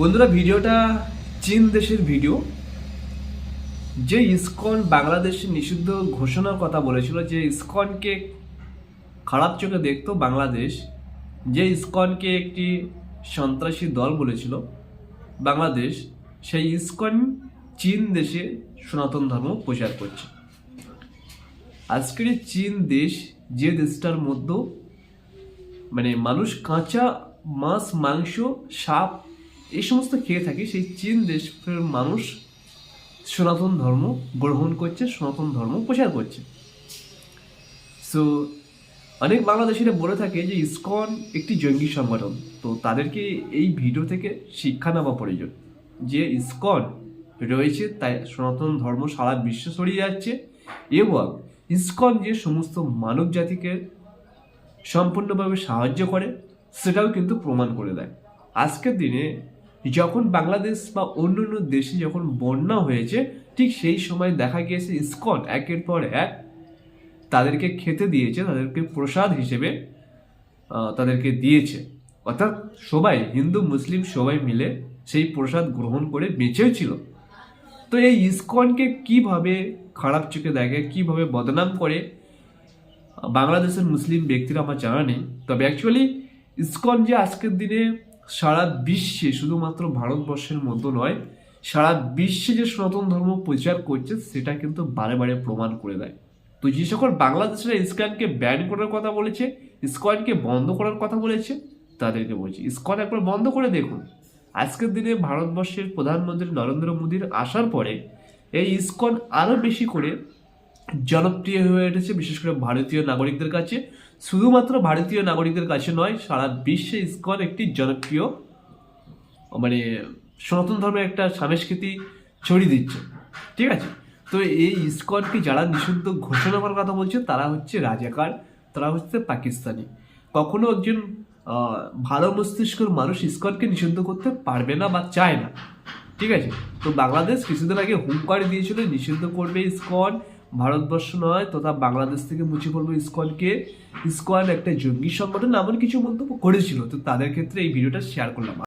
বন্ধুরা, ভিডিওটা চীন দেশের ভিডিও। যে ইসকন বাংলাদেশে নিষিদ্ধ ঘোষণার কথা বলেছিল, যে ইসকনকে খারাপ চোখে দেখতো বাংলাদেশ, যে ইসকনকে একটি সন্ত্রাসী দল বলেছিল বাংলাদেশ সেই ইসকন চীন দেশে সনাতন ধর্ম প্রচার করছে। আজকের চীন দেশ যে দেশটার মধ্যে মানে মানুষ কাঁচা মাছ, মাংস, সাপ এই সমস্ত খেয়ে থাকে, সেই চীন দেশের মানুষ সনাতন ধর্ম গ্রহণ করছে, সনাতন ধর্ম প্রচার করছে। সো অনেক বাংলাদেশিরা বলে থাকে যে ইসকন একটি জঙ্গি সংগঠন। তো তাদেরকে এই ভিডিও থেকে শিক্ষা নেওয়া প্রয়োজন। যে ইসকন রয়েছে, তাই সনাতন ধর্ম সারা বিশ্বে ছড়িয়ে যাচ্ছে এবং ইসকন যে সমস্ত মানব জাতিকে সম্পূর্ণভাবে সাহায্য করে, সেটাও কিন্তু প্রমাণ করে দেয়। আজকের দিনে যখন বাংলাদেশ বা অন্য অন্য দেশে যখন বন্যা হয়েছে, ঠিক সেই সময় দেখা গিয়েছে ইসকন একের পর এক তাদেরকে খেতে দিয়েছে, তাদেরকে প্রসাদ হিসেবে তাদেরকে দিয়েছে। অর্থাৎ সবাই, হিন্দু, মুসলিম সবাই মিলে সেই প্রসাদ গ্রহণ করে বেঁচেও ছিল। তো এই ইসকনকে কীভাবে খারাপ চোখে দেখে, কীভাবে বদনাম করে, বাংলাদেশের মুসলিম ব্যক্তিরা আমার জানা। নেই তবে অ্যাকচুয়ালি ইসকন যে আজকের দিনে সারা বিশ্বে শুধুমাত্র ভারতবর্ষের মতো নয়, সারা বিশ্বে যে সনাতন ধর্ম প্রচার করছে, সেটা কিন্তু বারে বারে প্রমাণ করে দেয়। তো যে সকল বাংলাদেশের ইসকনকে ব্যান করার কথা বলেছে, ইসকনকে বন্ধ করার কথা বলেছে, তাদেরকে বলছি, ইসকন একবার বন্ধ করে দেখুন। আজকের দিনে ভারতবর্ষের প্রধানমন্ত্রী নরেন্দ্র মোদীর আসার পরে এই ইসকন আরও বেশি করে জনপ্রিয় হয়ে উঠেছে, বিশেষ করে ভারতীয় নাগরিকদের কাছে। শুধুমাত্র ভারতীয় নাগরিকদের কাছে নয়, সারা বিশ্বে ইসকন একটি জনপ্রিয় মানে সনাতন ধর্মের একটা সংস্কৃতি ছড়িয়ে দিচ্ছে। ঠিক আছে? তো এই ইসকনকে যারা নিষিদ্ধ ঘোষণা করার কথা বলছে, তারা হচ্ছে রাজাকার, তারা হচ্ছে পাকিস্তানি। কখনো একজন ভালো মস্তিষ্কর মানুষ ইস্কনকে নিষিদ্ধ করতে পারবে না বা চায় না। ঠিক আছে? তো বাংলাদেশ কিছুদিন আগে হুঙ্কার দিয়েছিল, নিষিদ্ধ করবে ইস্কন। ভারতবর্ষ নয়, তথা বাংলাদেশ থেকে মুছে পড়বে ইস্কনকে। ইস্কন একটা জঙ্গি সংগঠন, এমন কিছু মন্তব্য করেছিল। তো তাদের ক্ষেত্রে এই ভিডিওটা শেয়ার করলাম।